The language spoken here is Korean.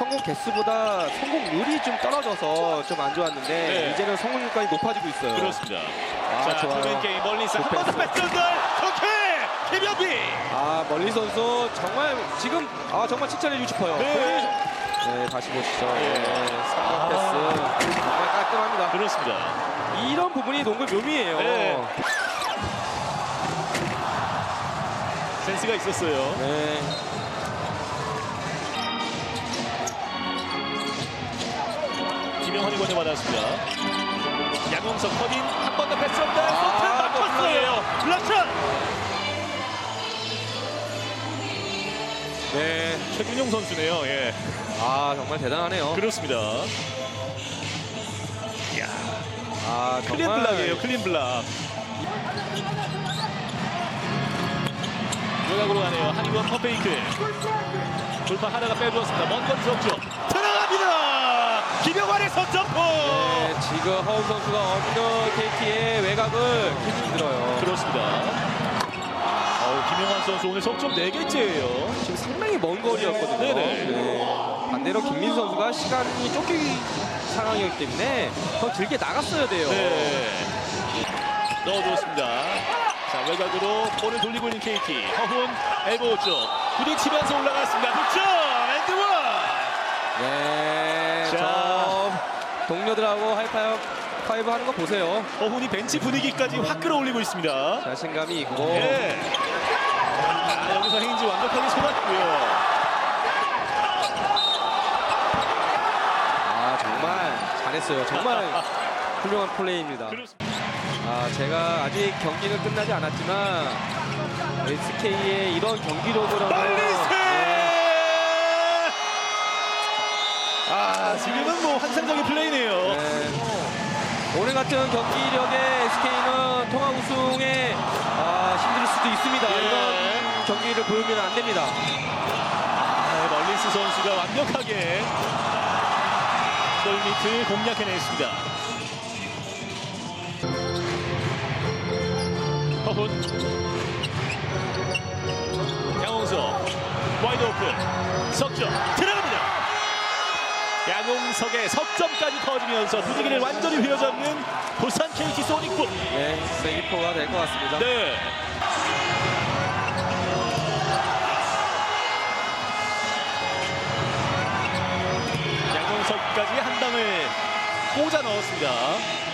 성공 개수보다 성공률이 좀 떨어져서 좀 안 좋았는데 네. 이제는 성공률까지 높아지고 있어요. 그렇습니다. 아, 자, 좋아요. 게임 멀리서 굿 한번더 패스. 패스들 좋게 김현비. 아 멀리 선수 정말 지금 아 정말 칭찬해 주고 싶어요. 네. 네, 다시 보시죠. 예. 네, 성공 패스 정말 깔끔합니다. 그렇습니다. 이런 부분이 농구 묘미예요. 네. 센스가 있었어요. 네. 김영환이 권유받았습니다. 양홍석 커딘 한번 더 패스 없다. 아, 소탄 맞췄어요. 블락샷. 네. 최준용 선수네요. 예. 아 정말 대단하네요. 그렇습니다. 야, 아 클린 정말 블락이에요. 클린 블락. 외곽으로 가네요. 한이건 퍼페이크. 돌파 하나가 빼주었습니다. 먼 거리 석점. 들어갑니다. 김영환의 선점포. 네, 지금 허웅 선수가 없는 KT의 외곽을 힘이 들어요. 그렇습니다. 김영환 선수 오늘 석점 4개째예요. 지금 상당히 먼 거리였거든요. 네네. 네. 반대로 김민수 선수가 시간이 쫓길 상황이었기 때문에 더 길게 나갔어야 돼요. 네. 넣어줬습니다. 자, 외곽으로 볼을 돌리고 있는 KT. 허훈 엘보우 쪽. 부딪히면서 올라갔습니다. 하고 하이파이브 파이브 하는 거 보세요. 허훈이 벤치 분위기까지 확 끌어올리고 있습니다. 자신감이 있고. 예. 자, 여기서 헤인지 완벽하게 속았고요. 아 정말 잘했어요. 정말 훌륭한 플레이입니다. 아 제가 아직 경기는 끝나지 않았지만 SK의 이런 경기력으로는 빨리세! 네, 아, 지금은 뭐 환상적인 플레이네요. 네. 오늘 같은 경기력에 SK는 통합 우승에 아, 힘들 수도 있습니다. 예. 이런 경기를 보여주면 안 됩니다. 아, 멀린스 선수가 완벽하게 골밑을 공략해냈습니다. 허훈 양홍석 와이드 오픈 석점. 양홍석의 석점까지 터지면서 분위기를 완전히 휘어잡는 부산 KT 소닉붐. 네, 세기포가 될 것 같습니다. 네. 양홍석까지 한 방을 꽂아 넣었습니다.